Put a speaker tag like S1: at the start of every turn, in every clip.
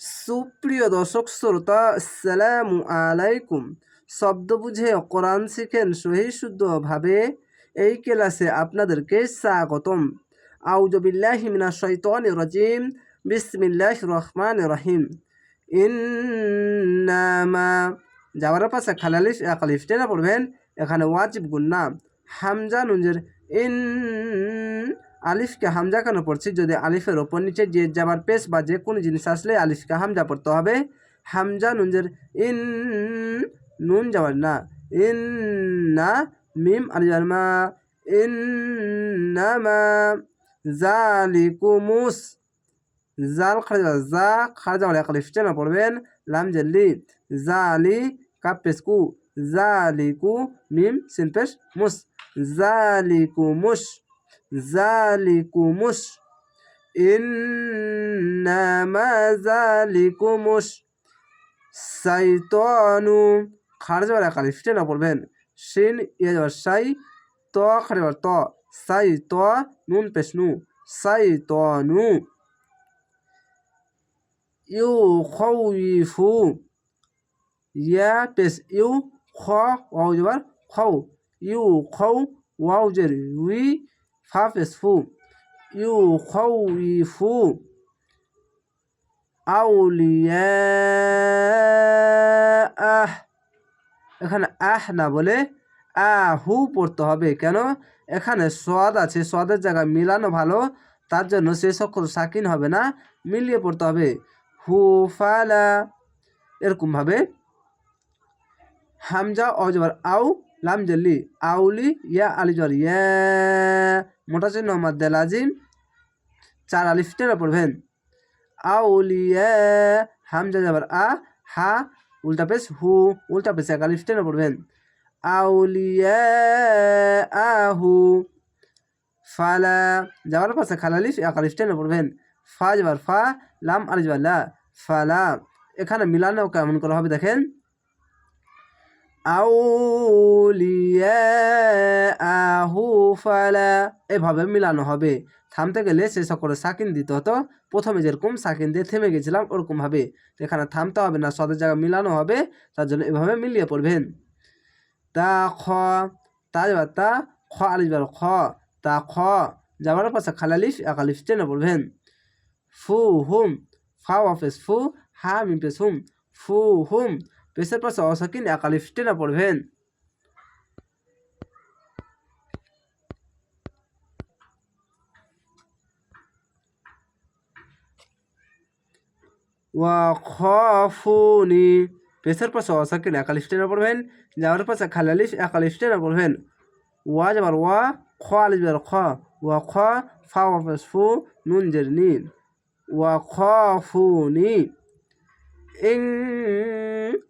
S1: সুপ্রিয় দর্শক শ্রোতা, আসসালামু আলাইকুম। শব্দ বুঝে কোরআন শিখেন সহি শুদ্ধভাবে এই ক্লাসে আপনাদেরকে স্বাগতম। আউজবিল্লাহ মিনা শৈতন রাজিম। বিসমিল্লাহ রহমান রহিম। ইন্নামা যাওয়ার পাশে খালালিফ একালিফ টেনে পড়বেন। এখানে ওয়াজিব গুন্না হামজা নুনজের, ইন আলিফকে হামজা কেন পড়ছি যদি আলিফের ওপর নিচে যে যাবার পেশ বা যে কোনো জিনিস আসলে আলিফকে হামজা পড়তে হবে। হামজা নুনজের ইন নুন যাবার না। ইন না মিম আলিজার মা। ইন না মা। জালিকুমুস। জাল খারজা জা খারজা বলে আলিফ চেনা পড়বেন। লাম জেলি জালি কাপ পেসকু জালিকু মিম সিন পেশ মুস। জালিকুমুস। জালিকুমুস ইন্নামা জালিকুমুস সাইতনু খাড়ে যাবার একালি ফিটে না পড়বেন সিন ইয়ে যাবার সাই ত যাবার ত সাই ত নুন পেশনু সাই ত নু ইউ খৌইফু ইয়া পেশ ইউ খ ওয়াও যাবার খৌ ইউ খৌ ওয়াও জের উই ফা পেশ ফু ইউ খৌইফু আউলিয়া আহ এখানে আহ না বলে আহু পড়তে হবে। কেন? এখানে স্বাদ আছে স্বাদের জায়গায় মিলানো ভালো, তার জন্য সে সকল সাকিন হবে না, মিলিয়ে পড়তে হবে। হু ফালা এরকমভাবে হামজা, অজবার, আউ লাম জল্লি আউলি, ইয়া, আলি আলিজর ইয়া মোটা চিহ্ন মাদ্দে লাজিম চার আলিফ টেনে পড়বেন আউলিয়া হামজা যাবার আ, হা, উল্টা পেশ, হু, উল্টা পেশ, এক আলিফ টেনে পড়বেন আউলিয়া আহু ফালা যাওয়ার পাশে খালালিফ এক আলিফ টেনে পড়বেন ফা যাবার ফা, লাম আলিফ যাবার লা, ফালা, এখানে মিলানো কেমন করা হবে দেখেন? এভাবে মিলানো হবে। থামতে গেলে সে সকলে সাকিন দিতে হতো প্রথমে যেরকম সাকিন দিয়ে থেমে গেছিলাম, ওরকমভাবে। এখানে থামতে হবে না, সদের জায়গায় মিলানো হবে, তার জন্য এভাবে মিলিয়ে পড়বেন। তা খ তা যাবার তা খ আলিফ যাবার খ, তা খ যাবার পাশে খালালিফ একালিফ টেনে পড়বেন। ফু, হুম ফা অফেস ফু, হা, মিম পেস হুম, ফু, হুম পেশের পাশে অসাকিন একালিফ টেনে পড়বেন। ওয়া খফুনি পেশের পাশে অসাকিন একালিফ টেনে পড়বেন। যাওয়ার পাশে খালালিফ একালিফ টেনে পড়বেন। ওয়া যাবার ওয়া, খ, আলিফ যাবার খ। ওয়া খ ফা ফু নুন, জের নিন ওয়া খফুনি ইং,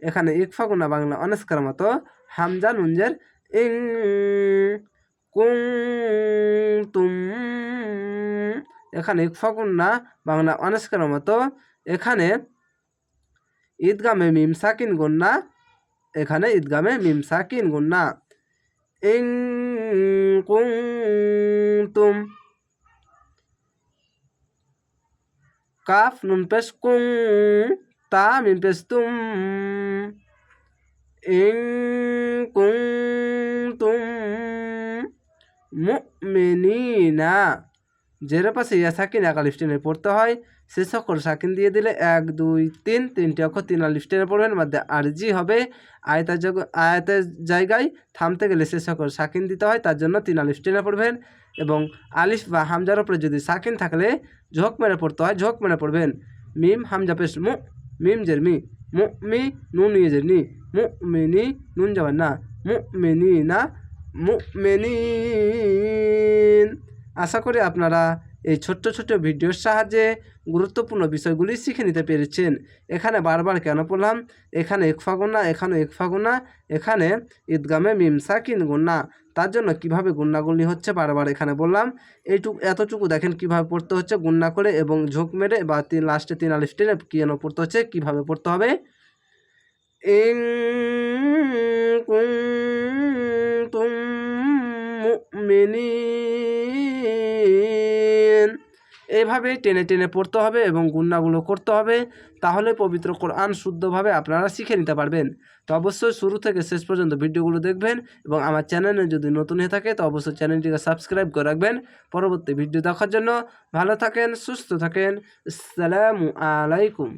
S1: এখানে ইকফা গুনা বাংলা অনস্কার মতো। হামজা নুনজের ইং, কুং, তুম। এখানে ইকফা গুন্না বাংলা অনস্কার মতো। এখানে ঈদগামে মিম সাকিন গুন্না এখানে ঈদগামে মিম সাকিন গুন্না ইং, কুং, তুম। কাফ, নুন পেশ, কুং। ইং কুং তুম মুমিনিনা। জের পাশে ইয়া সাকিন একা আলিফ টেনে পড়তে হয়। সে সকল সাকিন দিয়ে দিলে এক, দুই, তিন, তিনটি অক্ষর তিন আলিফ টেনে পড়বেন। মধ্যে আরজি হবে। আয়তার আয়তের জায়গায় থামতে গেলে সে সকল সাকিন দিতে হয়। তার জন্য তিন আলিফ টেনে পড়বেন। এবং আলিফ বা হামজার ওপরে যদি সাকিন থাকলে ঝোঁক মেরে পড়তে হয়, ঝোঁক মেরে পড়বেন। মিম, হামজা পেশ মু মিম জের মি মু মি নুন ইয়ে জের নি মু মিনি নুন যাবার না মু মিনি না মু মেনিন আশা করি আপনারা এই ছোট্ট ছোট্ট ভিডিওর সাহায্যে গুরুত্বপূর্ণ বিষয়গুলি শিখে নিতে পেরেছেন এখানে বারবার কেন পড়লাম এখানে একফা গুণা এখানে একফা গুণা এখানে ঈদগামে মিম সাকিন গুণা তার জন্য কীভাবে গুন্ডাগুলি হচ্ছে বারবার এখানে বললাম। এইটুকু, এতটুকু দেখেন কীভাবে পড়তে হচ্ছে গুন্না করে এবং ঝোঁক মেরে বা তিন লাস্টে তিন আলিফ টেনে যেন পড়তে হচ্ছে, কীভাবে পড়তে হবে? ইং এইভাবে টেনে টেনে পড়তে হবে এবং গুন্নাগুলো করতে হবে, তাহলে পবিত্র কোরআন শুদ্ধভাবে আপনারা শিখে নিতে পারবেন। তো অবশ্যই শুরু থেকে শেষ পর্যন্ত ভিডিওগুলো দেখবেন এবং আমার চ্যানেলে যদি নতুন হয়ে থাকে, তো অবশ্যই চ্যানেলটিকে সাবস্ক্রাইব করে রাখবেন। পরবর্তী ভিডিও দেখার জন্য ভালো থাকেন, সুস্থ থাকেন। আসসালামু আলাইকুম।